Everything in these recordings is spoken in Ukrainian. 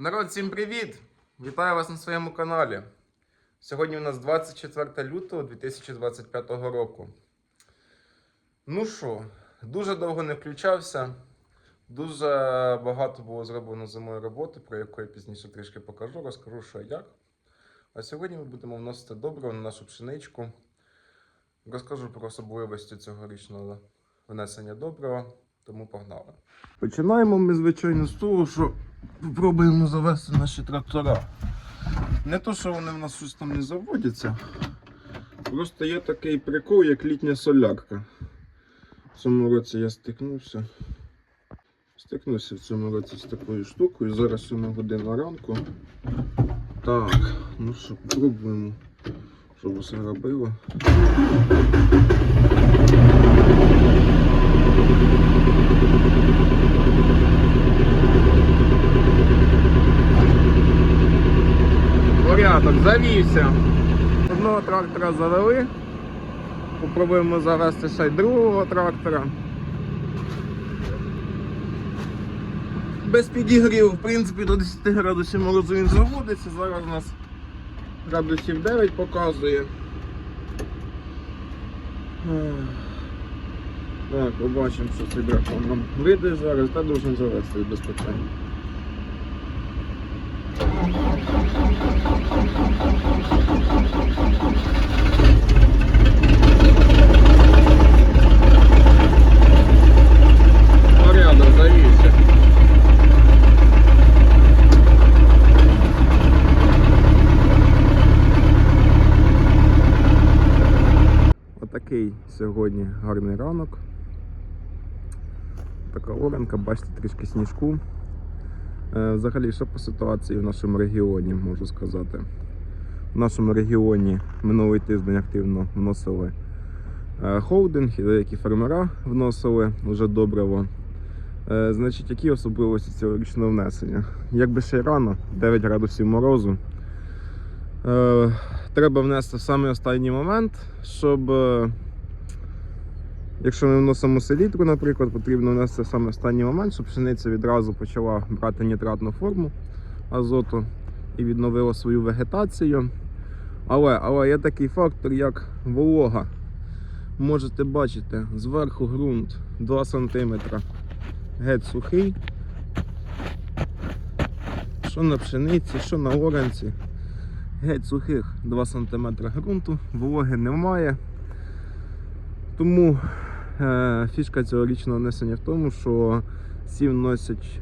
Народ, всім привіт! Вітаю вас на своєму каналі. Сьогодні у нас 24 лютого 2025 року. Ну що, дуже довго не включався. Дуже багато було зроблено зимою роботи, про яку я пізніше трішки покажу, розкажу, що як. А сьогодні ми будемо вносити добриво на нашу пшеничку. Розкажу про особливості цьогорічного внесення добрива, тому погнали. Починаємо ми, звичайно, з того, що Попробуємо завести наші трактора. Не то, що вони в нас щось там не заводяться. Просто є такий прикол, як літня солярка. В цьому році я стикнувся. Стикнувся в цьому році з такою штукою. Зараз 7 година ранку. Так, ну що, пробуємо, щоб усе робило. Порядок, завівся. Одного трактора завели. Попробуємо завести ще й другого трактора. Без підігріву, в принципі, до 10 градусів морозу він заводиться. Зараз у нас градусів 9 показує. Так, побачимо, що цей дракон нам вийде зараз, та должен завести без. Порядок, завівся. Отакий сьогодні гарний ранок. Така оранка, бачите, трішки сніжку. Е, Взагалі, що по ситуації в нашому регіоні, можу сказати. В нашому регіоні минулий тиждень активно вносили е, холдинг, і деякі фермера вносили вже добриво. Е, Значить, які особливості цьогорічного внесення? Якби ще й рано, 9 градусів морозу. Треба внести в самий останній момент, щоб. Якщо ми вносимо селітру, наприклад, потрібно внести саме останній момент, щоб пшениця відразу почала брати нітратну форму азоту і відновила свою вегетацію. Але, але є такий фактор, як волога. Можете бачити, зверху ґрунт 2 см геть сухий. Що на пшениці, що на оранці. Геть сухих 2 см ґрунту, вологи немає. Тому фішка цьогорічного внесення в тому, що сів носять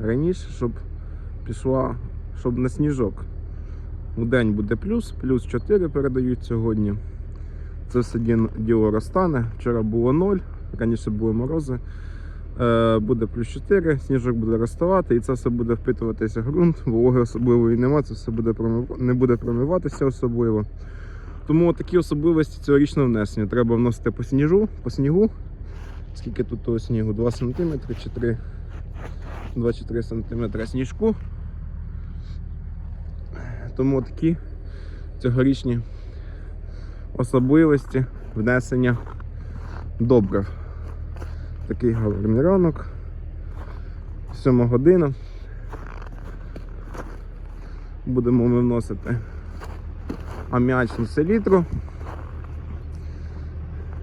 раніше, щоб пішла, щоб на сніжок. У день буде плюс, плюс 4 передають сьогодні. Це все діло розтане. Вчора було 0, раніше були морози. Е, буде плюс 4, сніжок буде розставати, і це все буде впитуватися в ґрунт, вологи особливої нема, це все буде промив... не буде промиватися особливо. Тому такі особливості цьогорічного внесення. Треба вносити по сніжу, по снігу. Скільки тут того снігу? 2 см чи 3, 2-3 см сніжку. Тому такі цьогорічні особливості внесення добрив. Такий гарний ранок. 7 година. Будемо ми вносити аміачну селітру.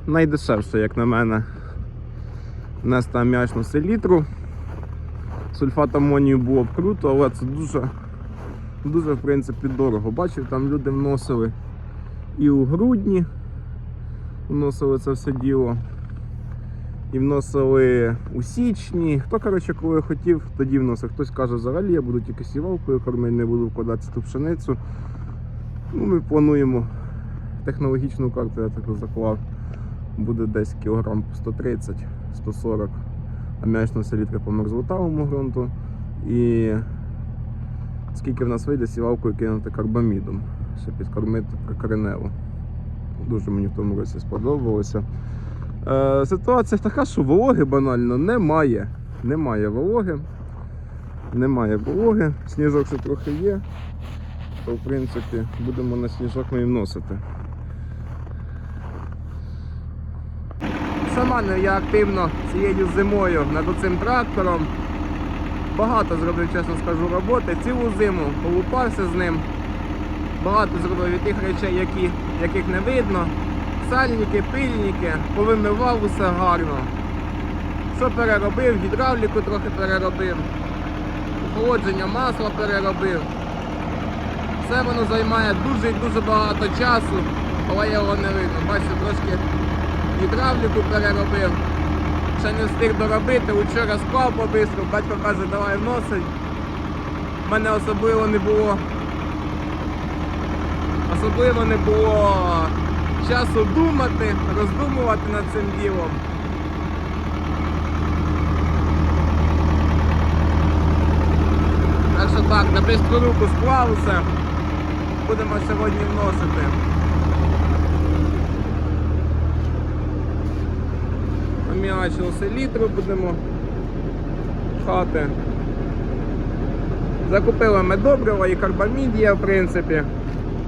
Найдешевше, як на мене, нести аміачну селітру. Сульфат амонію було б круто, але це дуже, дуже в принципі дорого. Бачив, там люди вносили і у грудні, вносили це все діло. І вносили у січні. Хто, коротше, коли хотів, тоді вносив. Хтось каже, взагалі я буду тільки сівалкою кормити, не буду вкладатися ту пшеницю. Ну, ми плануємо технологічну карту, я таку заклав. Буде десь кілограм по 130-140 аміачна селітка по мерзлотавому ґрунту. І скільки в нас вийде сівалкою кинути карбамідом, щоб підкормити прикореневу. Дуже мені в тому році сподобалося. Е, ситуація така, що вологи банально немає. Немає вологи. Немає вологи. Сніжок ще трохи є то в принципі будемо на сніжок ми і вносити. Сама я активно цією зимою над цим трактором. Багато зробив, чесно скажу, роботи. Цілу зиму полупався з ним. Багато зробив від тих речей, які, яких не видно. Сальники, пильники, повимивав усе гарно. Що переробив, гідравліку трохи переробив, охолодження масла переробив. Все воно займає дуже і дуже багато часу, але його не видно. Бачите, трошки гідравліку переробив. Ще не встиг доробити, учора склав побистро, батько каже, давай вносить. У мене особливо не було. Особливо не було часу думати, роздумувати над цим ділом. Так на бистру руку склав. Будемо сьогодні вносити. Пом'ячили селітру будемо хати. Закупили ми добрива і карбамід є, в принципі.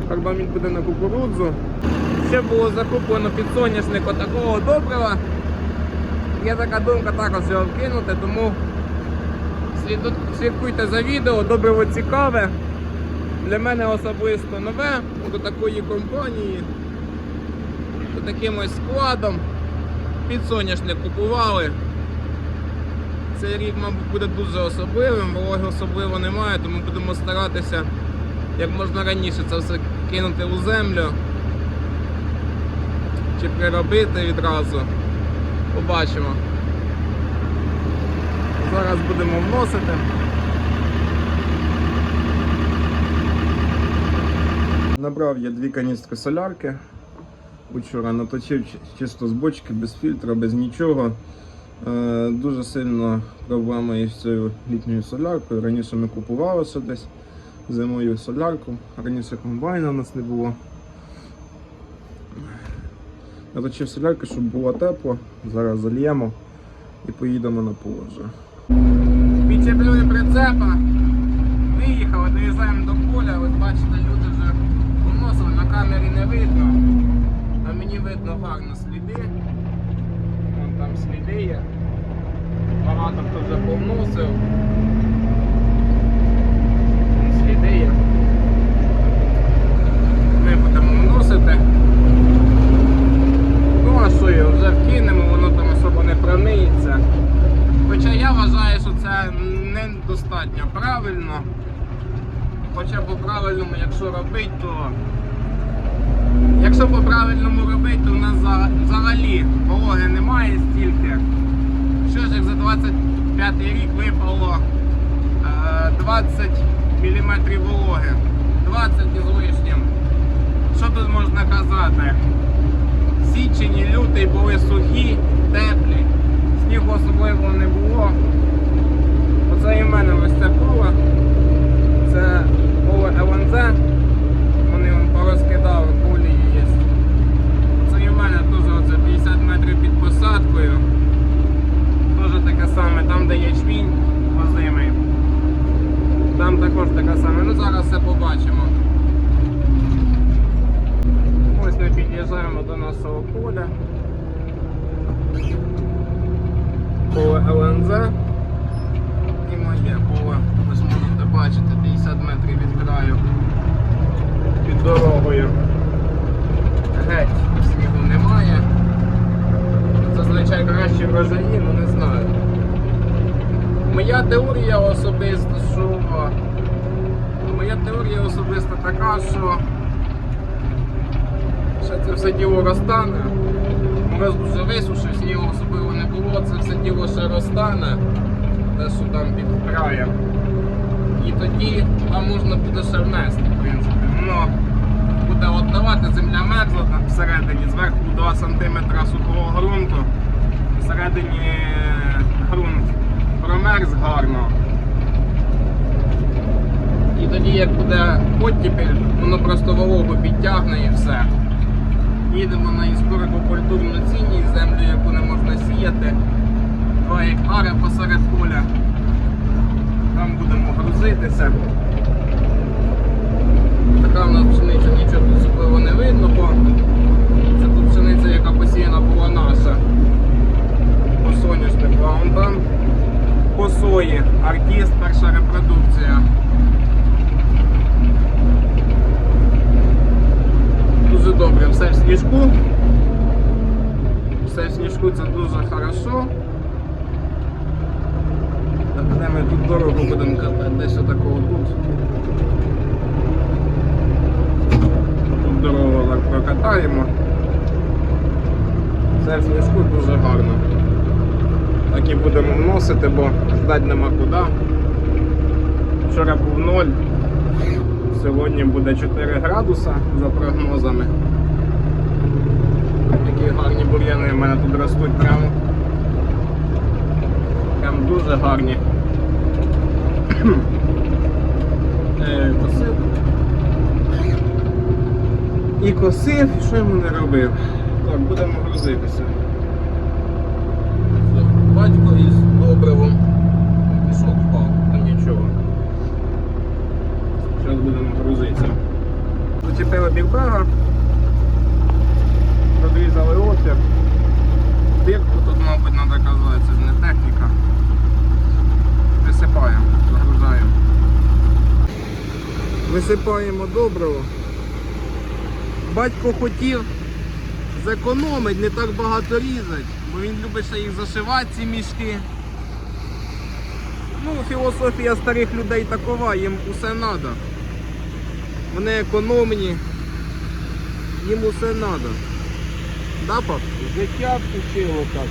Карбамід буде на кукурудзу. Ще було закуплено під соняшник отакого добрива. Є така думка також його вкинути, тому слідкуйте за відео, добриво цікаве. Для мене особисто нове до такої компанії, з таким ось складом. Під соняшник купували. Цей рік, мабуть, буде дуже особливим, вологи особливо немає, тому будемо старатися як можна раніше це все кинути у землю чи приробити відразу. Побачимо. Зараз будемо вносити. Набрав я дві каністри солярки. Вчора наточив чисто з бочки, без фільтра, без нічого. Е, Дуже сильно проблема є з цією літньою соляркою. Раніше ми купували ще десь зимою солярку. Раніше комбайна у нас не було. Наточив солярки, щоб було тепло. Зараз зальємо і поїдемо на поле вже. Підчеплює прицепа. Виїхали, доїжджаємо до поля. Ось бачите, люди вже вносили, на камері не видно. А мені видно гарно сліди. Вон там сліди є. Багато хто вже повносив. Сліди є. Ми будемо вносити. Ну а що його вже вкинемо, воно там особо не промиється. Хоча я вважаю, що це недостатньо правильно. Хоча по правильному, якщо робити, то Якщо по-правильному робити, то у нас взагалі вологи немає стільки. Що ж, як за 25 рік випало е, 20 мм вологи. 20 із лишнім. Що тут можна казати? Січень і лютий були сухі, теплі, снігу особливо не було. Оце і в мене ось це поле. Це поле ЛНЗ. Вони вон порозкидали, колії є. Це і в мене теж оце 50 метрів під посадкою. Теж таке саме, там де ячмінь озимий. Там також таке саме. Ну зараз все побачимо. Ось ми під'їжджаємо до нашого поля. Поле ЛНЗ. І моє поле. Ось можете бачити 50 метрів від краю під дорогою. Геть снігу немає. Краще врожаї, ну не знаю. Моя теорія особиста, що моя теорія особиста така, що ще це все діло розтане. Мороз дуже висушив, снігу особливо не було, це все діло ще розтане, те, що там під краєм. І тоді там можна буде ще внести, в принципі. Воно буде віддавати, земля мерзла там всередині, зверху 2 см сухого ґрунту. Всередині ґрунт промерз гарно. І тоді як буде оттепель, воно просто вологу підтягне і все. Їдемо на історико-культурну цінність, землю, яку не можна сіяти. 2 гектари посеред поля. Там будемо грузитися. Така в нас пшениця, нічого тут особливо не видно, бо це тут пшениця, яка посіяна була наша. По соняшнику, а по сої. Артист, перша репродукція. Дуже добре, все в сніжку. Все в сніжку це дуже хорошо. Де ми тут дорогу будемо катати? Десь отакого тут. Тут дорогу прокатаємо. Все в сніжку дуже гарно. Так будемо вносити, бо ждать нема куди. Вчора був 0. Сьогодні буде 4 градуса за прогнозами. Які гарні бур'яни в мене тут ростуть прямо. Прям дуже гарні. Е, Косив. І косив, що йому не робив. Так, будемо грузитися. Все, Батько із добривом. Пішов впав, та нічого. Зараз будемо грузитися. Бігбега. Розрізали отвір. Дирку тут, мабуть, треба казати, це ж не техніка. Висипаємо, загружаємо. Висипаємо добриво. Батько хотів зекономити, не так багато різати, бо він любить ще їх зашивати, ці мішки. Ну, філософія старих людей такова, їм усе треба. Вони економні, їм усе треба. Да, пап? Життя вчило так.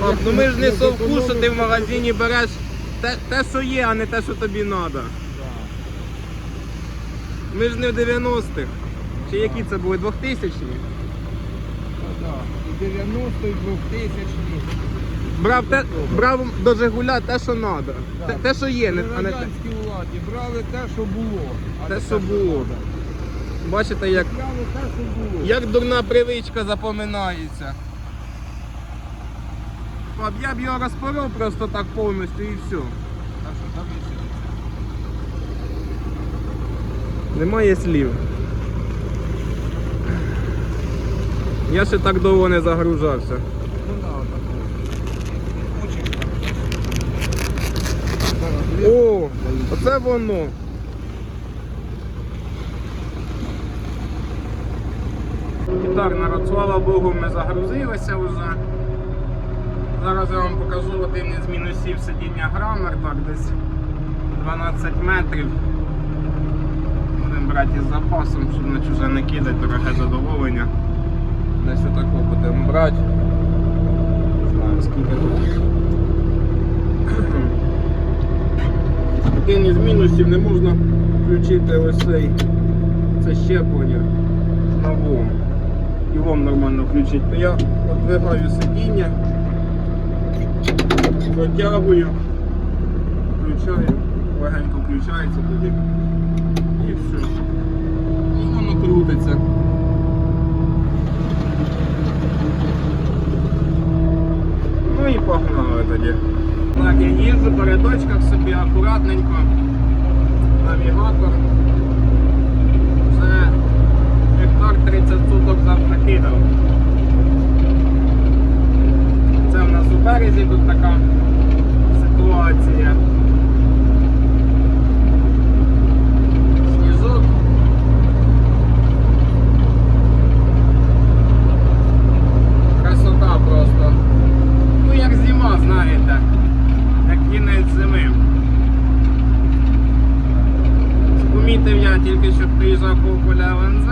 Пап, ну ми ж не совку, що ти в магазині береш те, те, що є, а не те, що тобі треба. Ми ж не в 90-х. Чи які це були 2000-ні? І 90 і 2000 Брав, те, брав до Жигуля те, що треба. Те, те, що є, не, а не те, радянській владі брали те, що було. а те, не що було. Бачите, як, як дурна привичка запоминається. Пап, я б його розпоров просто так повністю і все. Так що там є. Немає слів. Я ще так довго не загружався. Ну О, оце воно. Так, народ, слава Богу, ми загрузилися вже. Зараз я вам покажу один із мінусів сидіння грамер, так десь 12 метрів. Будемо брати із запасом, щоб на чуже не кидати, дороге задоволення. Десь отако будемо брати. Не знаю скільки тут. Один із мінусів не можна включити ось цей це щеплення на ВОМ. І нормально включити. То я відвигаю сидіння, протягую, включаю, легенько включається тоді. І все. І воно крутиться. Ну і погнали тоді. Так, я їжджу по рядочках собі акуратненько. Навігатор. Вже гектар 30 суток закидав. Це в нас у березі тут така ситуація. Сніжок. Красота просто. Ну як зима, знаєте, як кінець зими. Помітив я тільки що приїжджав по поля ЛНЗ,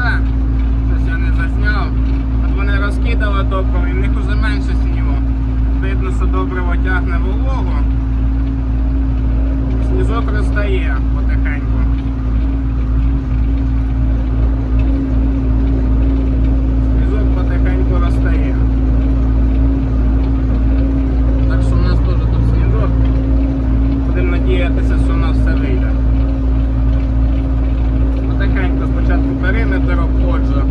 щось я не засняв. От вони розкидали добриво і в них уже менше снігу. Видно, що добриво тягне вологу. Сніжок розтає потихеньку. Сніжок потихеньку розтає. Так що у нас теж тут сніжок. Будемо надіятися, що у нас все вийде. Потихеньку спочатку периметр обходжу,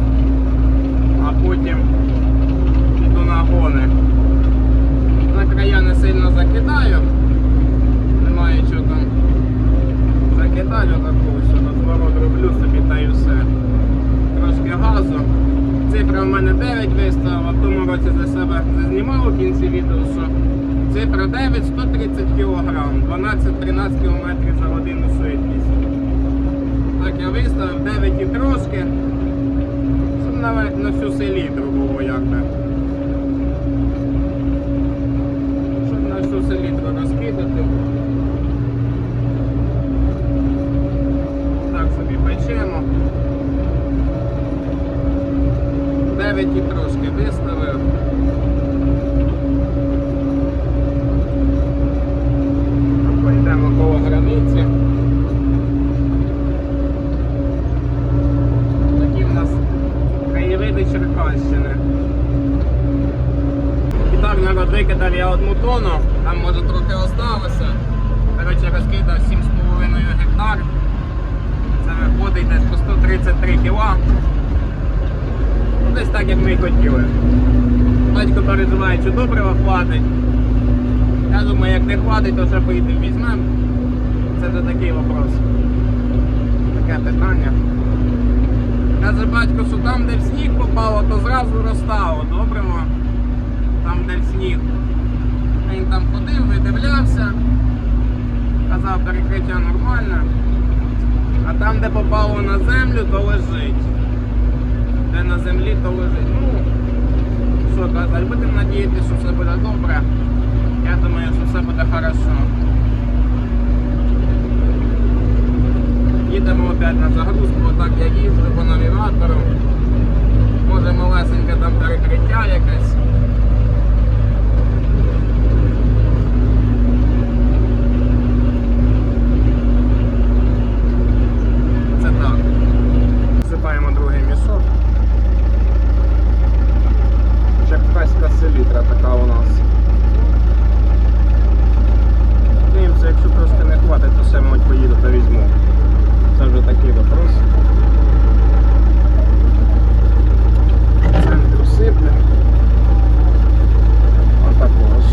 а потім йду на гони. На края не сильно закидаю. Немає чого там закидати отаку, що розворот роблю собі та і все. Трошки газу. Цифра в мене 9 виставила, в тому році за себе зазнімав у кінці відео, що Цифра 9 130 кг, 12-13 км за годину швидкість. Так, я виставив 9 і трошки. Щоб навіть на всю селітру було якби. Щоб на всю селітру розкидати. Так собі печемо. 9 і трошки виставив. Пойдемо коло границі. Такі в нас краєвиди Черкащини. І так, народ викидав я одну тонну, там може трохи осталося. Коротше, розкидав 7,5 гектар. Це виходить десь по 133 кіла. Ну, десь так, як ми й хотіли. Батько переживає, чи добрива хватить. Я думаю, як не хватить, то ще поїдемо візьмемо. Це вже такий вопрос. Таке питання. Каже батько, що там, де в сніг попало, то зразу розстало. Добримо. Там, де в сніг. Він там ходив, видивлявся. Казав, перекриття нормальне. А там, де попало на землю, то лежить. Де на землі, то лежить. Ну, що казати, будемо надіятися, що все буде добре. Я думаю, що все буде хорошо. Їдемо опять на загрузку, отак я їжджу по навігатору. Може малесеньке там перекриття якесь. Це так. Засипаємо другий мішок. Черкаська селітра така у нас. Дивимося, якщо трошки не хватить, то ще, мабуть, поїду та візьму. Це вже такий вопрос. Центру сипле. Отакого ж.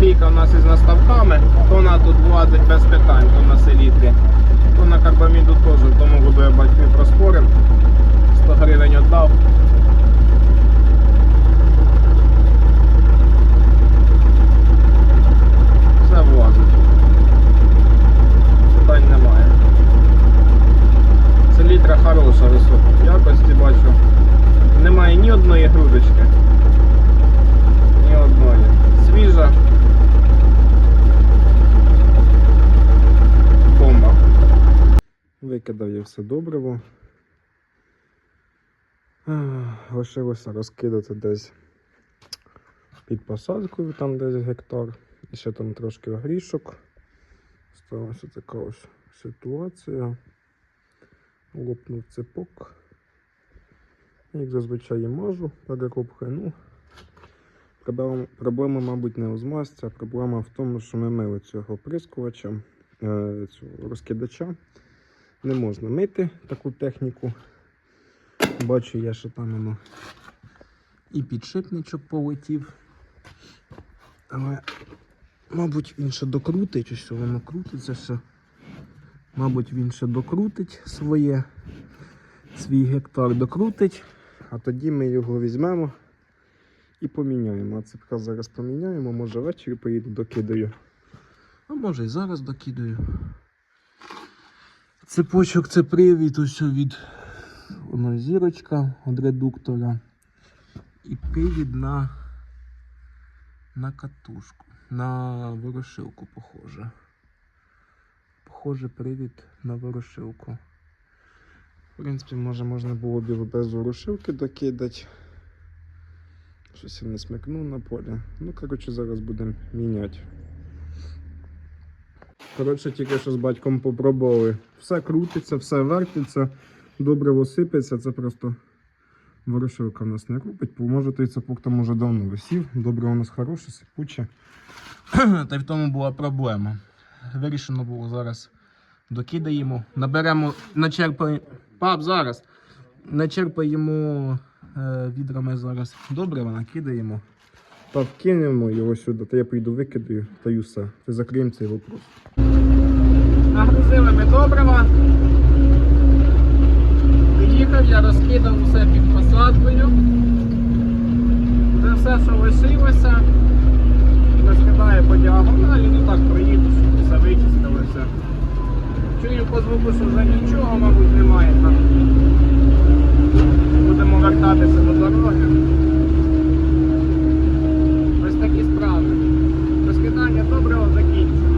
Лійка у нас із наставками, то вона тут влазить без питань, то на селітрі. То на карбаміду теж, тому буду я батьків проспорив. 100 гривень віддав. Все влазить. Питань немає. Селітра хороша висока. Якості бачу. Немає ні одної грудочки. Ні одної. Свіжа. Бомба. Викидав я все добриво. Лишилося розкидати десь під посадкою, там десь гектар. І ще там трошки огрішок. Сталася така ось ситуація. Лопнув цепок. Як зазвичай я мажу перекопкою. Ну, проблема, проблема, мабуть, не у змазці, а проблема в тому, що ми мили цього прискувача, е, цього розкидача. Не можна мити таку техніку. Бачу я, що там воно і підшипничок полетів. Але, мабуть, він ще докрутить, що воно крутиться ще. Мабуть, він ще докрутить своє, свій гектар докрутить, а тоді ми його візьмемо і поміняємо. А цепка зараз поміняємо, може ввечері поїду докидаю. А може і зараз докидаю. Цепочок це привід ось від воно зірочка від редуктора. І привід на, на катушку, на ворошилку, похоже. Похоже, привід на ворошилку. В принципі, може можна було б його без ворошилки докидати. Щось я не смикнув на полі. Ну, коротше, зараз будемо міняти. Коротше, тільки що з батьком попробували. Все крутиться, все вертиться, добре висипеться, це просто ворошилка в нас не робить. Може той цепок там уже давно висів. Добре у нас хороше, сипуче. Та й в тому була проблема. Вирішено було зараз докидаємо, наберемо, начерпаємо. Пап, зараз. Начерпаємо е, відрами зараз добре, накидаємо. Та вкинемо його сюди, та я прийду викидаю, та й. Та закриємо цей вопрос. Нагрузили ми добрива. Приїхав, я розкидав усе під посадкою. Вже все, що лишилося, розкидає по діагоналі, ну так проїду, щоб все вичистилося. Чую по звуку, що вже нічого, мабуть, немає там. Будемо вертатися до дороги. Ось такі справи. Розкидання доброго закінчено.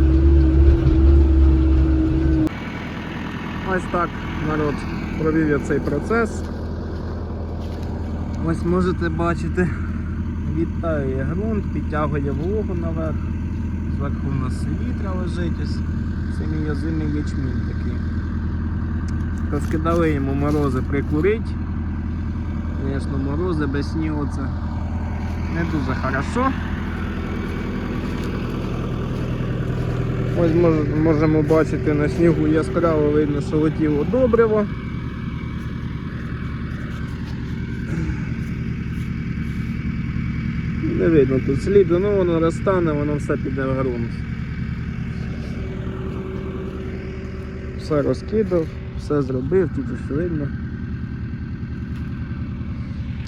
Ось так народ провів я цей процес. Ось можете бачити, відтає ґрунт, підтягує вологу наверх. Зверху у нас селітра лежить, ось самі озимий ячмінь такий. Розкидали йому морози прикурить. Звісно, морози без снігу це не дуже хорошо. Ось мож- можемо бачити на снігу яскраво видно, що летіло добриво. Не видно тут сліду, ну воно розтане, воно все піде в ґрунт. Все розкидав, все зробив, тут ж видно.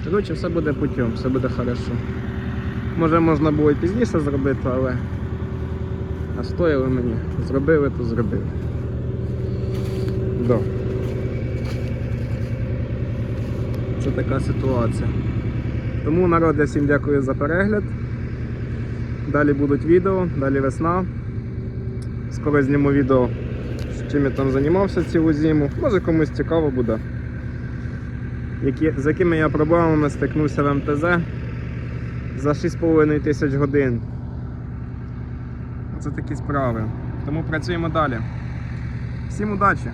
Коротше, все буде путем, все буде хорошо. Може можна було і пізніше зробити, але настояли мені. Зробили, то зробили. Да. Це така ситуація. Тому народ, я всім дякую за перегляд. Далі будуть відео, далі весна. Скоро зніму відео, чим я там займався цілу зиму. Може комусь цікаво буде. Які, з якими я проблемами стикнувся в МТЗ за 6,5 тисяч годин. Це такі справи. Тому працюємо далі. Всім удачі!